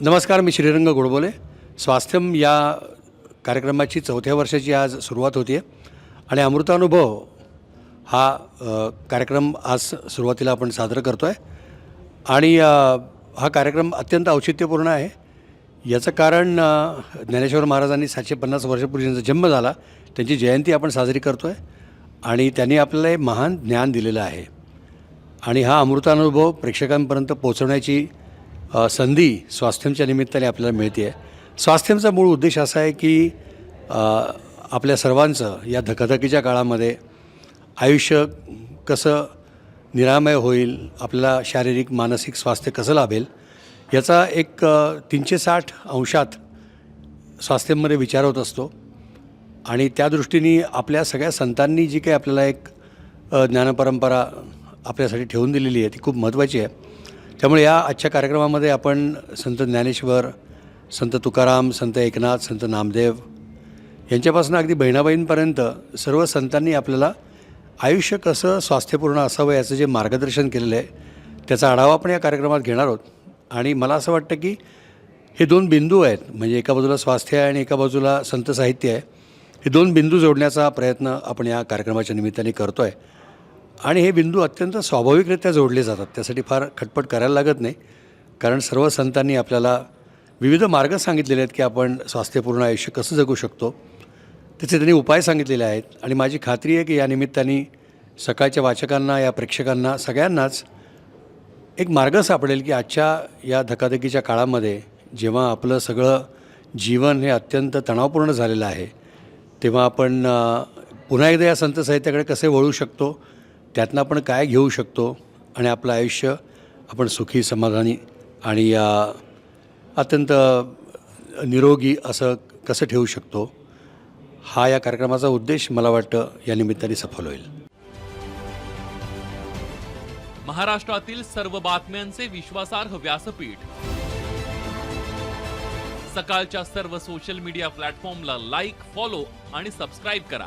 नमस्कार मी श्रीरंग गोडबोले. स्वास्थ्यम या कार्यक्रमाची चौथ्या वर्षाची आज सुरुवात होती आहे आणि अमृतानुभव हा कार्यक्रम आज सुरुवातीला आपण सादर करतो आहे आणि हा कार्यक्रम अत्यंत औचित्यपूर्ण आहे. याचं कारण ज्ञानेश्वर महाराजांनी सातशे पन्नास वर्षापूर्वी ज्यांचा जन्म झाला. त्यांची जयंती आपण साजरी करतो आहे आणि त्यांनी आपल्याला हे महान ज्ञान दिलेलं आहे. आणि हा अमृतानुभव प्रेक्षकांपर्यंत पोचवण्याची संधी स्वास्थ्यमच्या निमित्ताने आपल्याला मिळते आहे स्वास्थ्यमचा मूळ उद्देश असा आहे की आपल्या सर्वांचं या धकाधकीच्या काळामध्ये आयुष्य कसं निरामय होईल आपल्याला शारीरिक मानसिक स्वास्थ्य कसं लाभेल याचा एक तीनशे साठ अंशात स्वास्थ्यमध्ये विचार होत असतो. आणि त्या दृष्टीने आपल्या सगळ्या संतांनी जी काही आपल्याला एक ज्ञानपरंपरा आपल्यासाठी ठेवून दिलेली आहे ती खूप महत्त्वाची आहे. त्यामुळे या आजच्या कार्यक्रमामध्ये आपण संत ज्ञानेश्वर संत तुकाराम संत एकनाथ संत नामदेव यांच्यापासून अगदी बहिणाबाईंपर्यंत सर्व संतांनी आपल्याला आयुष्य कसं स्वास्थ्यपूर्ण असावं याचं जे मार्गदर्शन केलेलं आहे त्याचा आढावा आपण या कार्यक्रमात घेणार आहोत. आणि मला असं वाटतं की हे दोन बिंदू आहेत म्हणजे एका बाजूला स्वास्थ्य आहे आणि एका बाजूला संत साहित्य आहे. हे दोन बिंदू जोडण्याचा प्रयत्न आपण या कार्यक्रमाच्या निमित्ताने करतो आहे आणि हे बिंदू अत्यंत स्वाभाविकरित्या जोडले जातात. त्यासाठी फार खटपट करायला लागत नाही. कारण सर्व संतांनी आपल्याला विविध मार्ग सांगितलेले आहेत की आपण स्वास्थ्यपूर्ण आयुष्य कसं जगू शकतो. त्याचे त्यांनी उपाय सांगितलेले आहेत. आणि माझी खात्री आहे की या निमित्ताने सकाळच्या वाचकांना या प्रेक्षकांना सगळ्यांनाच एक मार्ग सापडेल की आजच्या या धकाधकीच्या काळामध्ये जेव्हा आपलं सगळं जीवन हे अत्यंत तणावपूर्ण झालेलं आहे तेव्हा आपण पुन्हा एकदा या संत साहित्याकडे कसे वळू शकतो? त्यातनं आपण काय घेऊ शकतो आणि आपलं आयुष्य आपण सुखी समाधानी आणि या अत्यंत निरोगी असं कसं ठेवू शकतो हा या कार्यक्रमाचा उद्देश मला वाटतं या निमित्ताने सफल होईल. महाराष्ट्रातील सर्व बातम्यांचे विश्वासार्ह व्यासपीठ. सकाळच्या सर्व सोशल मीडिया प्लॅटफॉर्मला लाईक फॉलो आणि सबस्क्राईब करा.